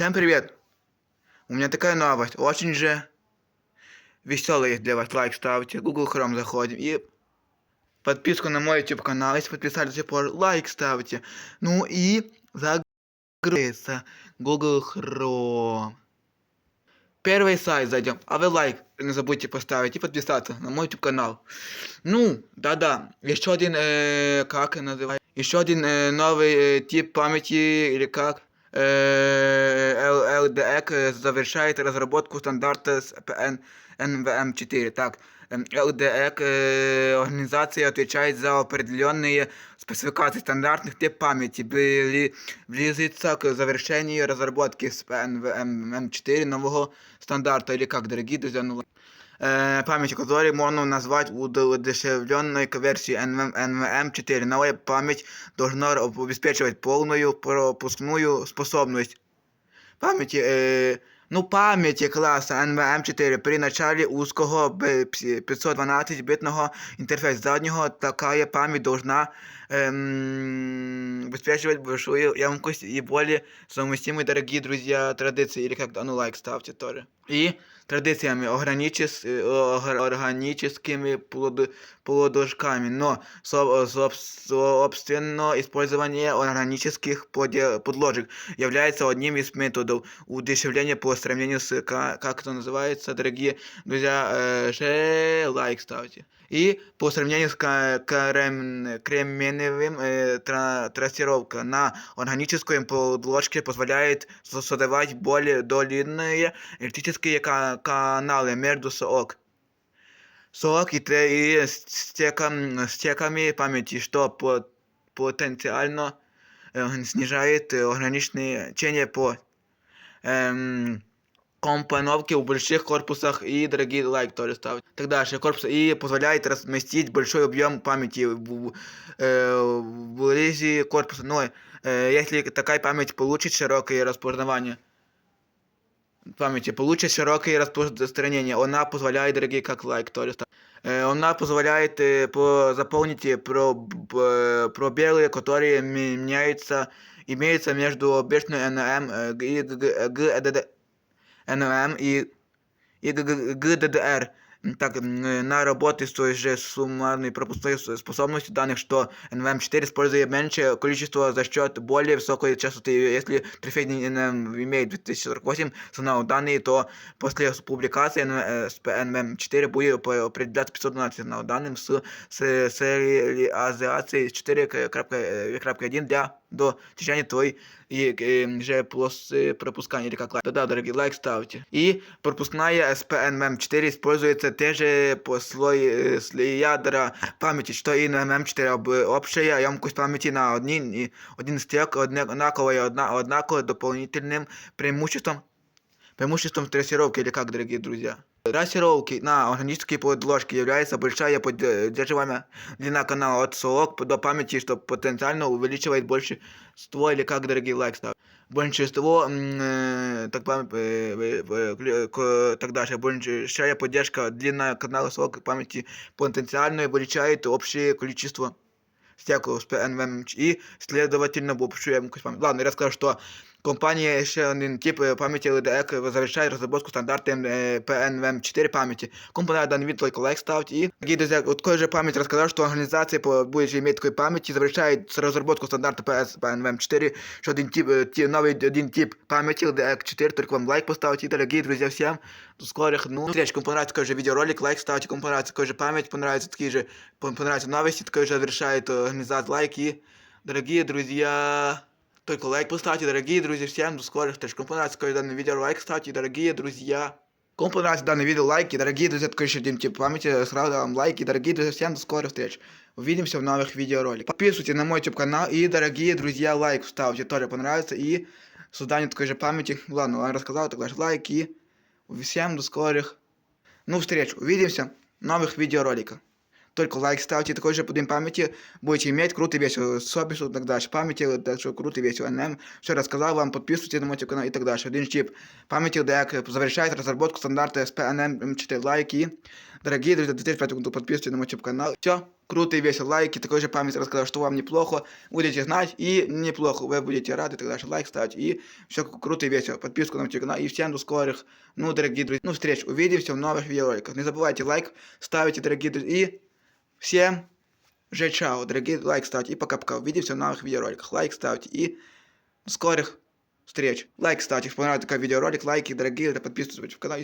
Всем привет! У меня такая новость, очень же веселая для вас. Лайк ставьте, Google Chrome заходим и подписку на мой YouTube канал. Если подписались до сих пор, лайк ставьте. Ну и загрузится Google Chrome. Первый сайт зайдем, а вы лайк не забудьте поставить и подписаться на мой YouTube канал. Ну, да-да, еще один, э, как называется, еще один э, новый э, тип памяти или как, э, LDEC э, завершает разработку стандарта с PN NVM4. Так, эм, LDEC э, организация отвечает за определенные спецификации стандартных тип памяти, бли- близится к завершению разработки с NVM4 нового стандарта, или как, дорогие друзья, ну, э, памяти, которой можно назвать удешевленной версией NVM, NVM4. Новая память должна обеспечивать полную пропускную способность памяти, е, ну, пам'яті класу NVM4 при началі узкого 512-битного інтерфейсу заднього такая память должна эм, обеспечивать большую емкость и более совместимые, дорогие друзья, традиции. Или как, ну, лайк ставьте тоже. И традициями органичес, э, ор- органическими плод- плодожками, но со- соб- собственно использование органических поде- подложек является одним из методов удешевления по сравнению с, ка- как это называется, дорогие друзья, э, же лайк ставьте. И по сравнению с ка- крем- кременевым э, тра- трассировка на органической подложке позволяет со- создавать более длинные электрические ка- каналы между сок. Сок и, тре- и стеком, стеками памяти, что по- потенциально э, снижает э, ограничение течение по эм, компоновке в больших корпусах и дорогие лайк тоже ставить. Так дальше, корпус и позволяет разместить большой объем памяти в, э, вблизи корпуса. Но э, если такая память получит широкое распознавание, памяти получит широкое распространение, она позволяет, дорогие, как лайк тоже ставить. Э, Она позволяет э, по, заполнить э, про, б- пробелы, которые ме- меняются, имеются между обычной NM э, и GDD, NM и, и Г- GDDR. М, Так, м, э, на работе с той же суммарной пропускной с- способностью данных, что NVM4 использует меньшее количество за счет более высокой частоты. Если трофейный NM имеет 2048 сигнал данные, то после публикации N- э, с NVM4 будет по- определяться 512 сигнал данным с, с сериализацией 4.1 для достижения той и э, же полосы пропускания или как лайк. Да-да, дорогие, лайк ставьте. И пропускная SPNM4 используется те же по слой, э, слой ядра памяти, что и на MM4 об, общая емкость памяти на один, и один стек одинаковая, одна, однако дополнительным преимуществом Преимуществом трассировки или как, дорогие друзья? Трассировки на органические подложки является большая поддерживаемая длина канала от СОК до памяти, что потенциально увеличивает большинство или как, дорогие лайк ставь. Большинство, м, э, так, пам- э, э, э, кле- к- так дальше, большая поддержка длина канала СОК памяти потенциально увеличивает общее количество стеков с PNVM и, следовательно, в общую емкость памяти. Ладно, я расскажу, что компания еще один тип э, памяти LDEC завершает разработку стандарта э, PNVM4 памяти. Компания данный вид только лайк ставьте. И, дорогие друзья, вот такой же память рассказал, что организация по будет иметь такой памяти завершает разработку стандарта PS PNVM4, что один тип, э, ти- новый один тип памяти LDEC4, только вам лайк поставьте. И, дорогие друзья, всем до скорых, ну, встреч, кому понравится такой же видеоролик, лайк ставьте, кому понравится такой же память, понравится такие же, пон- понравятся новости, такой же завершает э, организация лайки. Дорогие друзья, только лайк поставьте, дорогие друзья, всем до скорых встреч. Кому понравится такое данное видео, лайк ставьте, дорогие друзья. Кому понравится данное видео, лайки, дорогие друзья, такой еще один тип памяти, сразу вам лайки, дорогие друзья, всем до скорых встреч. Увидимся в новых видеороликах. Подписывайтесь на мой YouTube канал и, дорогие друзья, лайк ставьте, тоже понравится. И создание такой же памяти, ладно, я рассказал, тогда же лайки. Всем до скорых, ну, встреч, увидимся в новых видеороликах. Только лайк ставьте, такой же подъем памяти будете иметь, круто и весело. Особенно и так дальше. Памяти, так что круто и весело. НМ, все рассказал вам, подписывайтесь на мой канал и так дальше. Один чип памяти DEC завершает разработку стандарта SPNM 4 лайки. Дорогие друзья, 2005 году подписывайтесь на мой канал. Все, круто и весело. Лайки, такой же память рассказал, что вам неплохо. Будете знать и неплохо. Вы будете рады, тогда же лайк ставьте. И все круто и весело. Подписку на канал. И всем до скорых, ну, дорогие друзья, ну, встреч. Увидимся в новых видеороликах. Не забывайте лайк ставите, дорогие друзья. И всем же чао, дорогие, лайк ставьте. И пока-пока. Увидимся в новых видеороликах. Лайк ставьте. И скорых встреч. Лайк ставьте, если понравился такой видеоролик. Лайки, дорогие, подписывайтесь в канал.